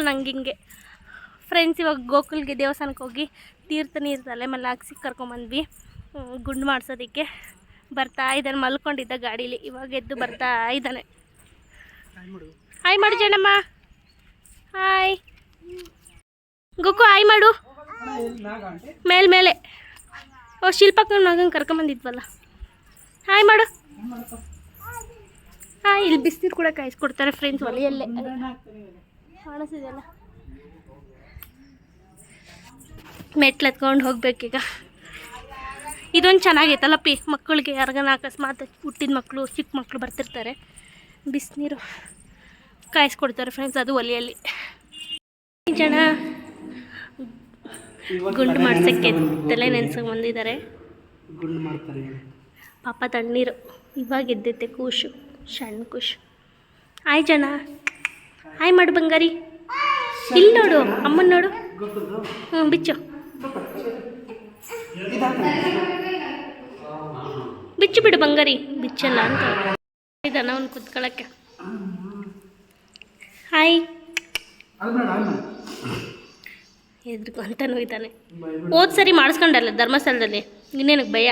ನಂಗೆ ಹಿಂಗೆ ಫ್ರೆಂಡ್ಸ್ ಇವಾಗ ಗೋಕುಲ್ಗೆ ದೇವಸ್ಥಾನಕ್ಕೆ ಹೋಗಿ ತೀರ್ಥ ನೀರು ತಲೆ ಮೇಲೆ ಹಾಕ್ಸಿ ಕರ್ಕೊಂಬಂದ್ವಿ ಗುಂಡು ಮಾಡಿಸೋದಕ್ಕೆ. ಬರ್ತಾ ಇದ್ದಾನೆ, ಮಲ್ಕೊಂಡಿದ್ದ ಗಾಡೀಲಿ. ಇವಾಗ ಎದ್ದು ಬರ್ತಾ ಇದ್ದಾನೆ. ಹಾಯ್ ಮಾಡು ಜನಮ್ಮ. ಹಾಯ್ ಗೋಕು ಹಾಯ್ ಮಾಡು. ಮೇಲ್ ಮೇಲೆ. ಓ ಶಿಲ್ಪಕ್ಕ ಮಗನ ಕರ್ಕೊಂಬಂದಿದ್ವಲ್ಲ. ಹಾಯ್ ಮಾಡು. ಹಾಂ ಇಲ್ಲಿ ಬಿಸಿನೀರು ಕೂಡ ಕಾಯಿಸ್ಕೊಡ್ತಾರೆ ಫ್ರೆಂಡ್ಸ್ ಒಲೆಯಲ್ಲೇ. ಕಾಣಿಸಿದೆಯಲ್ಲ? ಮೆಟ್ಲು ಎತ್ಕೊಂಡು ಹೋಗ್ಬೇಕೀಗ. ಇದೊಂದು ಚೆನ್ನಾಗೈತಲ್ಲ ಪಿ, ಮಕ್ಕಳಿಗೆ ಯಾರಿಗಾನ ಅಕಸ್ಮಾತ್ ಹುಟ್ಟಿದ ಮಕ್ಕಳು, ಚಿಕ್ಕ ಮಕ್ಕಳು ಬರ್ತಿರ್ತಾರೆ. ಬಿಸಿನೀರು ಕಾಯಿಸ್ಕೊಡ್ತಾರೆ ಫ್ರೆಂಡ್ಸ್ ಅದು ಒಲೆಯಲ್ಲಿ. ಜನ ಗುಂಡು ಮಾಡ್ಸೋಕ್ಕೆ ತಲೆ ನೆನ್ಸಕ್ಕೆ ಬಂದಿದ್ದಾರೆ. ಪಾಪ ತಣ್ಣೀರು. ಇವಾಗ ಎದ್ದೈತೆ ಕೂಶು, ಸಣ್ಣ ಕೂಶು. ಆಯ್ ಜನ. ಆಯ್ ಮಾಡು ಬಂಗಾರಿ. ಇಲ್ಲಿ ನೋಡು, ಅಮ್ಮನ ನೋಡು. ಹ್ಞೂ ಬಿಚ್ಚು. ಬಿಚ್ಚು ಬಿಡು ಬಂಗಾರಿ. ಬಿಚ್ಚಲ್ಲ ಅಂತ. ಇದ್ದಾನ ಅವ್ನು ಕುತ್ಕೊಳ್ಳೋಕ್ಕೆ ಹಾಯ್. ಅಲ್ಲ ಎದ್ರುಕೊಂತಾನು ಇದ್ದಾನೆ ಹೋದ್ ಸರಿ ಮಾಡಿಸ್ಕೊಂಡಲ್ಲ ಧರ್ಮಸ್ಥಳದಲ್ಲಿ. ಇನ್ನೇನಕ್ಕೆ ಭಯ?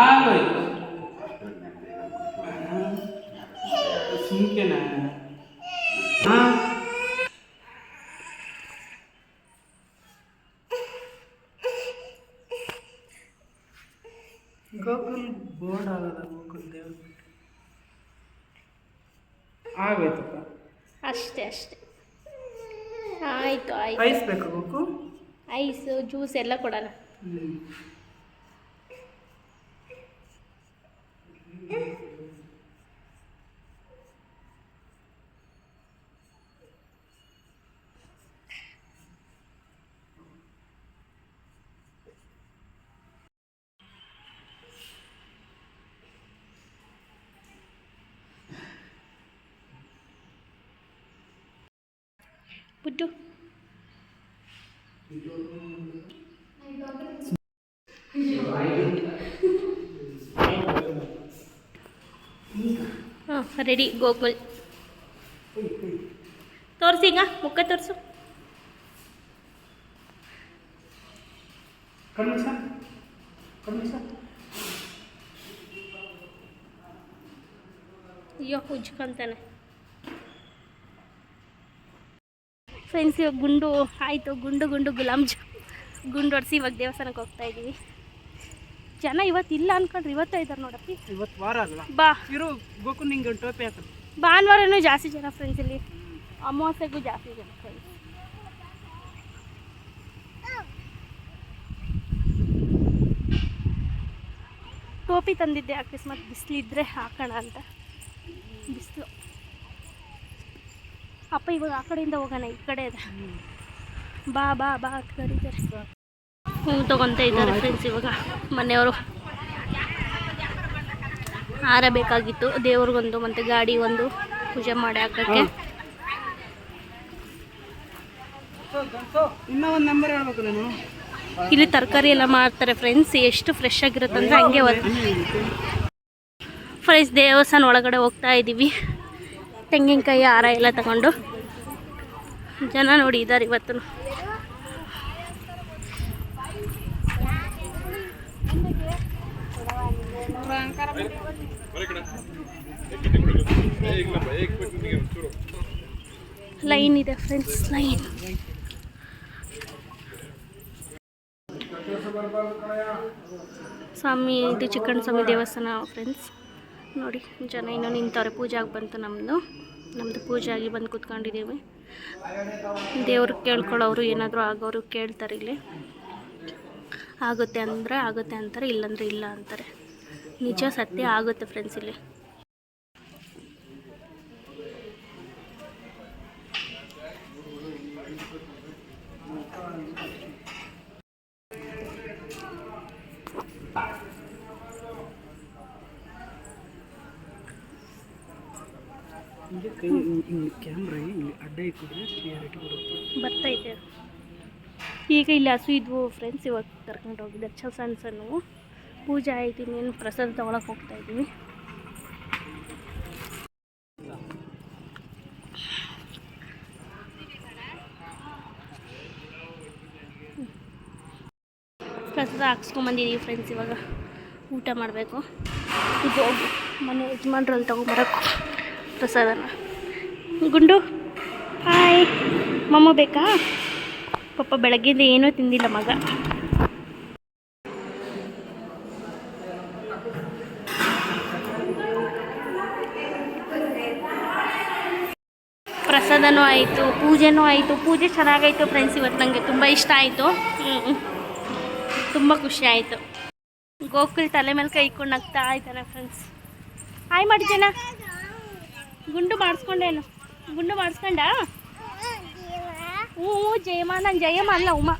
ಆಗೋಯ್ತು. ಸುಮ್ಕೆನಾ ಹಾಂ ಗೋಕುಲ್ ಬೋರ್ಡ್ ಆಗಲ್ಲ ಗೋಕುಲ್ ದೇವ್ರ? ಆಗೋಯ್ತಪ್ಪ ಅಷ್ಟೇ ಅಷ್ಟೇ. ಆಯ್ತು ಆಯ್ತು. ಐಸ್ ಬೇಕು ಗೋಕು? ಐಸು ಜ್ಯೂಸ್ ಎಲ್ಲ ಕೊಡೋಣ. ಹ್ಞೂ ಬುಡ್ಡು ಹಾಂ ರೆಡಿ ಗೋಕುಲ್ ತೋರಿಸಿ ಈಗ ಮುಖ ತೋರಿಸು. ಅಯ್ಯೋ ಉಜ್ಕೊಂತಾನೆ ಫ್ರೆಂಡ್ಸ್ ಇವಾಗ ಗುಂಡು ಆಯಿತು ಗುಂಡು ಗುಂಡು ಗುಲಾಬ್ ಜಾಮ್. ಗುಂಡು ಹೊಡೆಸಿ ಇವಾಗ ದೇವಸ್ಥಾನಕ್ಕೆ ಹೋಗ್ತಾ ಇದ್ದೀವಿ ಜನ ಇವತ್ತು ಇಲ್ಲ ಅನ್ಕೊಂಡ್ರೆ ಇವತ್ತೇ ಇದ್ದಾರೆ ನೋಡಪ್ಪಿ ಇವತ್ತು ವಾರ ಅಲ್ಲ ಬಾ. ಇರು ಗೋಕು ನಿಂಗೆ ಟೋಪಿ ಭಾನುವಾರನೂ ಜಾಸ್ತಿ ಜನ ಫ್ರೆಂಡ್ಸ್ ಇಲ್ಲಿ. ಅಮಾವಾಸ್ಯೆಗೂ ಜಾಸ್ತಿ ಜನ ಫ್ರೆಂಡ್ಸ್ ಟೋಪಿ ತಂದಿದ್ದೆ ಅಕಸ್ಮಾತ್ ಬಿಸಿಲಿದ್ರೆ ಹಾಕೋಣ ಅಂತ. ಬಿಸಿಲು. ಅಪ್ಪ ಇವಾಗ ಆ ಕಡೆಯಿಂದ ಹೋಗೋಣ ಈ ಕಡೆ ಬಾ ಬಾ ಬಾ ಕರೀತಾರೆ. ಹ್ಞೂ ತಗೊಂತ ಇದ್ದಾರೆ ಫ್ರೆಂಡ್ಸ್ ಇವಾಗ ಮನೆಯವರು. ಹಾರ ಬೇಕಾಗಿತ್ತು ದೇವ್ರಿಗೊಂದು ಮತ್ತು ಗಾಡಿ ಒಂದು ಪೂಜೆ ಮಾಡಿ ಹಾಕೋಕ್ಕೆ. ಇಲ್ಲಿ ತರಕಾರಿ ಎಲ್ಲ ಮಾಡ್ತಾರೆ ಫ್ರೆಂಡ್ಸ್ ಎಷ್ಟು ಫ್ರೆಶ್ ಆಗಿರುತ್ತೆ ಅಂದರೆ ಹಂಗೆ ಫ್ರೆಂಡ್ಸ್ ದೇವಸ್ಥಾನ ಒಳಗಡೆ ಹೋಗ್ತಾ ಇದ್ದೀವಿ ತೆಂಗಿನಕಾಯಿ ಹಾರ ಎಲ್ಲ ತಗೊಂಡು ಜನ ನೋಡಿ ಇದ್ದಾರೆ ಇವತ್ತು ಲೈನ್ ಇದೆ ಫ್ರೆಂಡ್ಸ್, ಲೈನ್. ಸ್ವಾಮಿ, ಇದು ಚಿಕ್ಕಣ್ಣ ಸ್ವಾಮಿ ದೇವಸ್ಥಾನ, ಫ್ರೆಂಡ್ಸ್. ನೋಡಿ, ಜನ ಇನ್ನೂ ನಿಂತವ್ರೆ. ಪೂಜೆ ಆಗಿ ಬಂತು ನಮ್ಮದು ನಮ್ಮದು ಪೂಜೆ ಆಗಿ ಬಂದು ಕೂತ್ಕೊಂಡಿದ್ದೀವಿ ದೇವ್ರಿಗೆ ಕೇಳ್ಕೊಳ್ಳೋರು ಏನಾದರೂ ಆಗೋರು ಕೇಳ್ತಾರೆ ಇಲ್ಲಿ. ಆಗುತ್ತೆ ಅಂದರೆ ಆಗುತ್ತೆ ಅಂತಾರೆ, ಇಲ್ಲಂದರೆ ಇಲ್ಲ ಅಂತಾರೆ. ನಿಜ ಸತ್ಯ ಆಗುತ್ತೆ ಫ್ರೆಂಡ್ಸ್ ಇಲ್ಲಿ. ಈಗ ಇಲ್ಲಿ ಹಸು ಇದ್ವು ಫ್ರೆಂಡ್ಸ್ ಇವಾಗ ಕರ್ಕೊಂಡು ಹೋಗಿದ್ದೆ ಚ ಸಣ್ಣ ಸಣ್ಣವು. ಪೂಜೆ ಆಯ್ತೀನಿ ಏನು ಪ್ರಸಾದ ತಗೊಳಕ್ ಹೋಗ್ತಾ ಇದ್ದೀವಿ. ಪ್ರಸಾದ ಹಾಕ್ಸ್ಕೊಂಬಂದಿದ್ದೀವಿ ಫ್ರೆಂಡ್ಸ್ ಇವಾಗ. ಊಟ ಮಾಡಬೇಕು. ಇದು ಮನೆ ಯಜಮಾನ್ರಲ್ಲಿ ತೊಗೊಂಬರಕ್ಕೆ ಪ್ರಸಾದನ. ಗುಂಡು. ಹಾಯ್ ಮಮ್ಮ ಬೇಕಾ? ಪಾಪ ಬೆಳಗ್ಗೆಯಿಂದ ಏನೂ ತಿಂದಿಲ್ಲ ಮಗ. ಪ್ರಸಾದನೂ ಆಯಿತು, ಪೂಜೆನೂ ಆಯಿತು. ಪೂಜೆ ಚೆನ್ನಾಗಾಯಿತು ಫ್ರೆಂಡ್ಸ್ ಇವತ್ತು ನನಗೆ ತುಂಬ ಇಷ್ಟ ಆಯಿತು. ತುಂಬ ಖುಷಿ ಆಯಿತು. ಗೋಕುಲ್ ತಲೆ ಮೇಲೆ ಕೈ ನಗ್ತಾ ಇದ್ದಾನೆ ಫ್ರೆಂಡ್ಸ್ ಹಾಯ್ ಮಾಡಿದ್ದೇನಾ ಗುಂಡು ಮಾಡಿಸ್ಕೊಂಡೇನು? ಗುಂಡು ಮಾಡಿಸ್ಕೊಂಡ ಹ್ಞೂ ಹ್ಞೂ ಜಯಮ್ಮ ನಾನು ಜಯಮ್ಮ ಅಲ್ಲ ಉಮಾ